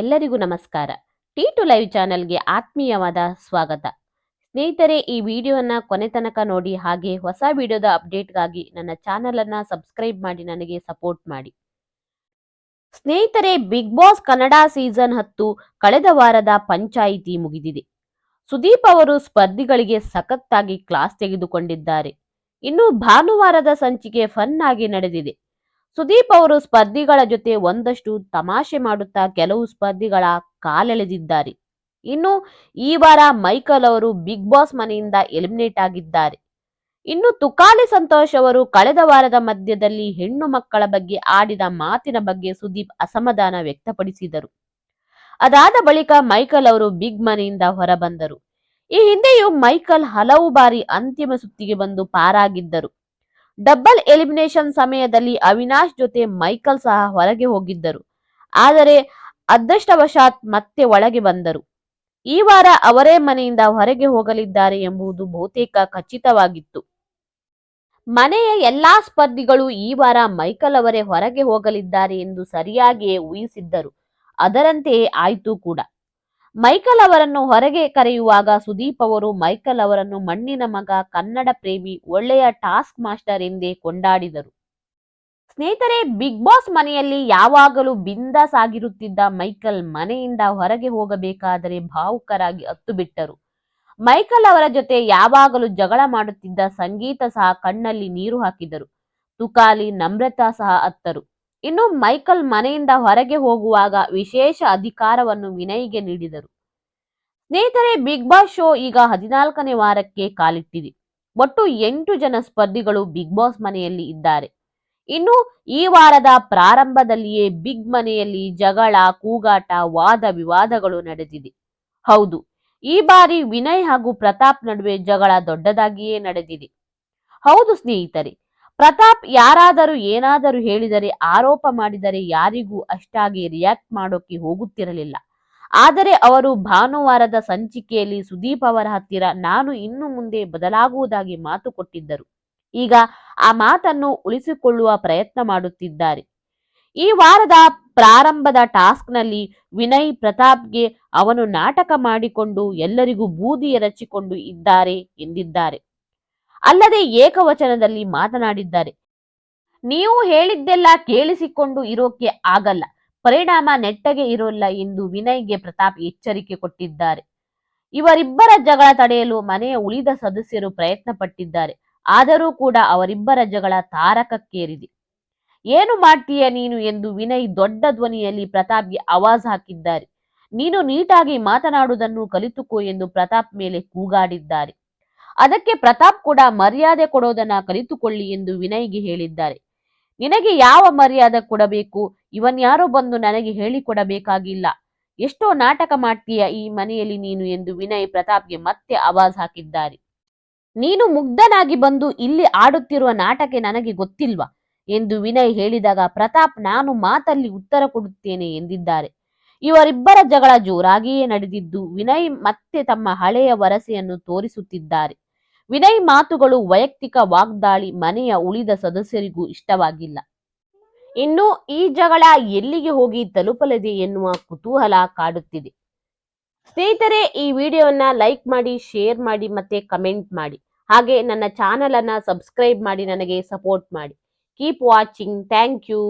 ಎಲ್ಲರಿಗೂ ನಮಸ್ಕಾರ. T to live ಚಾನೆಲ್ಗೆ ಆತ್ಮೀಯವಾದ ಸ್ವಾಗತ. ಸ್ನೇಹಿತರೆ, ಈ ವಿಡಿಯೋನ ಕೊನೆ ತನಕ ನೋಡಿ ಹಾಗೆ ಹೊಸ ವಿಡಿಯೋದ ಅಪ್ಡೇಟ್ಗಾಗಿ ನನ್ನ ಚಾನಲನ್ನು ಸಬ್ಸ್ಕ್ರೈಬ್ ಮಾಡಿ ನನಗೆ ಸಪೋರ್ಟ್ ಮಾಡಿ. ಸ್ನೇಹಿತರೆ ಬಿಗ್ ಬಾಸ್ ಕನ್ನಡ ಸೀಸನ್ ಹತ್ತು ಕಳೆದ ವಾರದ ಪಂಚಾಯಿತಿ ಮುಗಿದಿದೆ. ಸುದೀಪ್ ಅವರು ಸ್ಪರ್ಧಿಗಳಿಗೆ ಸಖತ್ತಾಗಿ ಕ್ಲಾಸ್ ತೆಗೆದುಕೊಂಡಿದ್ದಾರೆ. ಇನ್ನು ಭಾನುವಾರದ ಸಂಚಿಕೆ ಫನ್ ಆಗಿ ನಡೆದಿದೆ. ಸುದೀಪ್ ಅವರು ಸ್ಪರ್ಧಿಗಳ ಜೊತೆ ಒಂದಷ್ಟು ತಮಾಷೆ ಮಾಡುತ್ತಾ ಕೆಲವು ಸ್ಪರ್ಧಿಗಳ ಕಾಲೆಳೆದಿದ್ದಾರೆ. ಇನ್ನು ಈ ವಾರ ಮೈಕಲ್ ಅವರು ಬಿಗ್ ಬಾಸ್ ಮನೆಯಿಂದ ಎಲಿಮಿನೇಟ್ ಆಗಿದ್ದಾರೆ. ಇನ್ನು ತುಕಾಲಿ ಸಂತೋಷ್ ಅವರು ಕಳೆದ ವಾರದ ಮಧ್ಯದಲ್ಲಿ ಹೆಣ್ಣು ಮಕ್ಕಳ ಬಗ್ಗೆ ಆಡಿದ ಮಾತಿನ ಬಗ್ಗೆ ಸುದೀಪ್ ಅಸಮಾಧಾನ ವ್ಯಕ್ತಪಡಿಸಿದರು. ಅದಾದ ಬಳಿಕ ಮೈಕಲ್ ಅವರು ಬಿಗ್ ಮನೆಯಿಂದ ಹೊರಬಂದರು. ಈ ಹಿಂದೆಯೂ ಮೈಕಲ್ ಹಲವು ಬಾರಿ ಅಂತಿಮ ಸುತ್ತಿಗೆ ಬಂದು ಪಾರಾಗಿದ್ದರು. ಡಬಲ್ ಎಲಿಮಿನೇಷನ್ ಸಮಯದಲ್ಲಿ ಅವಿನಾಶ್ ಜೊತೆ ಮೈಕಲ್ ಸಹ ಹೊರಗೆ ಹೋಗಿದ್ದರು. ಆದರೆ ಅದೃಷ್ಟವಶಾತ್ ಮತ್ತೆ ಒಳಗೆ ಬಂದರು. ಈ ವಾರ ಅವರೇ ಮನೆಯಿಂದ ಹೊರಗೆ ಹೋಗಲಿದ್ದಾರೆ ಎಂಬುದು ಬಹುತೇಕ ಖಚಿತವಾಗಿತ್ತು. ಮನೆಯ ಎಲ್ಲಾ ಸ್ಪರ್ಧಿಗಳು ಈ ವಾರ ಮೈಕಲ್ ಅವರೇ ಹೊರಗೆ ಹೋಗಲಿದ್ದಾರೆ ಎಂದು ಸರಿಯಾಗಿಯೇ ಊಹಿಸಿದ್ದರು. ಅದರಂತೆಯೇ ಆಯಿತು ಕೂಡ. ಮೈಕಲ್ ಅವರನ್ನು ಹೊರಗೆ ಕರೆಯುವಾಗ ಸುದೀಪ್ ಅವರು ಮೈಕಲ್ ಅವರನ್ನು ಮಣ್ಣಿನ ಮಗ, ಕನ್ನಡ ಪ್ರೇಮಿ, ಒಳ್ಳೆಯ ಟಾಸ್ಕ್ ಮಾಸ್ಟರ್ ಎಂದೇ ಕೊಂಡಾಡಿದರು. ಸ್ನೇಹಿತರೆ, ಬಿಗ್ ಬಾಸ್ ಮನೆಯಲ್ಲಿ ಯಾವಾಗಲೂ ಬಿಂದಾಸ್ ಆಗಿರುತ್ತಿದ್ದ ಮೈಕಲ್ ಮನೆಯಿಂದ ಹೊರಗೆ ಹೋಗಬೇಕಾದರೆ ಭಾವುಕರಾಗಿ ಹತ್ತು ಬಿಟ್ಟರು ಮೈಕಲ್ ಅವರ ಜೊತೆ ಯಾವಾಗಲೂ ಜಗಳ ಮಾಡುತ್ತಿದ್ದ ಸಂಗೀತ ಸಹ ಕಣ್ಣಲ್ಲಿ ನೀರು ಹಾಕಿದರು. ತುಕಾಲಿ ನಮ್ರತಾ ಸಹ ಅತ್ತರು. ಇನ್ನು ಮೈಕಲ್ ಮನೆಯಿಂದ ಹೊರಗೆ ಹೋಗುವಾಗ ವಿಶೇಷ ಅಧಿಕಾರವನ್ನು ವಿನಯ್ಗೆ ನೀಡಿದರು. ಸ್ನೇಹಿತರೆ, ಬಿಗ್ ಬಾಸ್ ಶೋ ಈಗ ಹದಿನಾಲ್ಕನೇ ವಾರಕ್ಕೆ ಕಾಲಿಟ್ಟಿದೆ. ಒಟ್ಟು ಎಂಟು ಜನ ಸ್ಪರ್ಧಿಗಳು ಬಿಗ್ ಬಾಸ್ ಮನೆಯಲ್ಲಿ ಇದ್ದಾರೆ. ಇನ್ನು ಈ ವಾರದ ಪ್ರಾರಂಭದಲ್ಲಿಯೇ ಬಿಗ್ ಮನೆಯಲ್ಲಿ ಜಗಳ, ಕೂಗಾಟ, ವಾದ ವಿವಾದಗಳು ನಡೆದಿದೆ. ಹೌದು, ಈ ಬಾರಿ ವಿನಯ್ ಹಾಗೂ ಪ್ರತಾಪ್ ನಡುವೆ ಜಗಳ ದೊಡ್ಡದಾಗಿಯೇ ನಡೆದಿದೆ. ಹೌದು ಸ್ನೇಹಿತರೆ ಪ್ರತಾಪ್ ಯಾರಾದರೂ ಏನಾದರೂ ಹೇಳಿದರೆ, ಆರೋಪ ಮಾಡಿದರೆ ಯಾರಿಗೂ ಅಷ್ಟಾಗಿ ರಿಯಾಕ್ಟ್ ಮಾಡೋಕೆ ಹೋಗುತ್ತಿರಲಿಲ್ಲ. ಆದರೆ ಅವರು ಭಾನುವಾರದ ಸಂಚಿಕೆಯಲ್ಲಿ ಸುದೀಪ್ ಅವರ ಹತ್ತಿರ ನಾನು ಇನ್ನು ಮುಂದೆ ಬದಲಾಗುವುದಾಗಿ ಮಾತು ಕೊಟ್ಟಿದ್ದರು. ಈಗ ಆ ಮಾತನ್ನು ಉಳಿಸಿಕೊಳ್ಳುವ ಪ್ರಯತ್ನ ಮಾಡುತ್ತಿದ್ದಾರೆ. ಈ ವಾರದ ಪ್ರಾರಂಭದ ಟಾಸ್ಕ್ನಲ್ಲಿ ವಿನಯ್ ಪ್ರತಾಪ್ಗೆ ಅವನು ನಾಟಕ ಮಾಡಿಕೊಂಡು ಎಲ್ಲರಿಗೂ ಬೂದಿ ಎರಚಿಕೊಂಡು ಇದ್ದಾರೆ ಎಂದಿದ್ದಾರೆ. ಅಲ್ಲದೆ ಏಕವಚನದಲ್ಲಿ ಮಾತನಾಡಿದ್ದಾರೆ. ನೀವು ಹೇಳಿದ್ದೆಲ್ಲ ಕೇಳಿಸಿಕೊಂಡು ಇರೋಕೆ ಆಗಲ್ಲ. ಪರಿಣಾಮ ನೆಟ್ಟಗೆ ಇರೋಲ್ಲ ಎಂದು ವಿನಯ್ಗೆ ಪ್ರತಾಪ್ ಎಚ್ಚರಿಕೆ ಕೊಟ್ಟಿದ್ದಾರೆ. ಇವರಿಬ್ಬರ ಜಗಳ ತಡೆಯಲು ಮನೆಯ ಉಳಿದ ಸದಸ್ಯರು ಪ್ರಯತ್ನ ಪಟ್ಟಿದ್ದಾರೆ ಆದರೂ ಕೂಡ ಅವರಿಬ್ಬರ ಜಗಳ ತಾರಕಕ್ಕೇರಿದೆ. ಏನು ಮಾಡ್ತೀಯ ನೀನು? ಎಂದು ವಿನಯ್ ದೊಡ್ಡ ಧ್ವನಿಯಲ್ಲಿ ಪ್ರತಾಪ್ಗೆ ಆವಾಜ್ ಹಾಕಿದ್ದಾರೆ. ನೀನು ನೀಟಾಗಿ ಮಾತನಾಡುವುದನ್ನು ಕಲಿತುಕೋ ಎಂದು ಪ್ರತಾಪ್ ಮೇಲೆ ಕೂಗಾಡಿದ್ದಾರೆ. ಅದಕ್ಕೆ ಪ್ರತಾಪ್ ಕೂಡ ಮರ್ಯಾದೆ ಕೊಡೋದನ್ನ ಕಲಿತುಕೊಳ್ಳಿ ಎಂದು ವಿನಯ್ಗೆ ಹೇಳಿದ್ದಾರೆ. ನಿನಗೆ ಯಾವ ಮರ್ಯಾದೆ ಕೊಡಬೇಕು? ಇವನ್ಯಾರೋ ಬಂದು ನನಗೆ ಹೇಳಿಕೊಡಬೇಕಾಗಿಲ್ಲ ಎಷ್ಟೋ ನಾಟಕ ಮಾಡ್ತೀಯ ಈ ಮನೆಯಲ್ಲಿ ನೀನು ಎಂದು ವಿನಯ್ ಪ್ರತಾಪ್ಗೆ ಮತ್ತೆ ಆವಾಜ್ ಹಾಕಿದ್ದಾರೆ. ನೀನು ಮುಗ್ಧನಾಗಿ ಬಂದು ಇಲ್ಲಿ ಆಡುತ್ತಿರುವ ನಾಟಕ ನನಗೆ ಗೊತ್ತಿಲ್ವಾ? ಎಂದು ವಿನಯ್ ಹೇಳಿದಾಗ ಪ್ರತಾಪ್, ನಾನು ಮಾತಲ್ಲಿ ಉತ್ತರ ಕೊಡುತ್ತೇನೆ ಎಂದಿದ್ದಾರೆ. ಇವರಿಬ್ಬರ ಜಗಳ ಜೋರಾಗಿಯೇ ನಡೆದಿದ್ದು ವಿನಯ್ ಮತ್ತೆ ತಮ್ಮ ಹಳೆಯ ವರಸೆಯನ್ನು ತೋರಿಸುತ್ತಿದ್ದಾರೆ. ವಿನಯ್ ಮಾತುಗಳು ವೈಯಕ್ತಿಕ ವಾಗ್ದಾಳಿ ಮನೆಯ ಉಳಿದ ಸದಸ್ಯರಿಗೂ ಇಷ್ಟವಾಗಿಲ್ಲ. ಇನ್ನು ಈ ಜಗಳ ಎಲ್ಲಿಗೆ ಹೋಗಿ ತಲುಪಲಿದೆ ಎನ್ನುವ ಕುತೂಹಲ ಕಾಡುತ್ತಿದೆ. ಸ್ನೇಹಿತರೆ, ಈ ವಿಡಿಯೋವನ್ನ ಲೈಕ್ ಮಾಡಿ, ಶೇರ್ ಮಾಡಿ ಮತ್ತೆ ಕಮೆಂಟ್ ಮಾಡಿ. ಹಾಗೆ ನನ್ನ ಚಾನಲ್ ಅನ್ನ ಸಬ್ಸ್ಕ್ರೈಬ್ ಮಾಡಿ, ನನಗೆ ಸಪೋರ್ಟ್ ಮಾಡಿ. Keep watching. Thank you.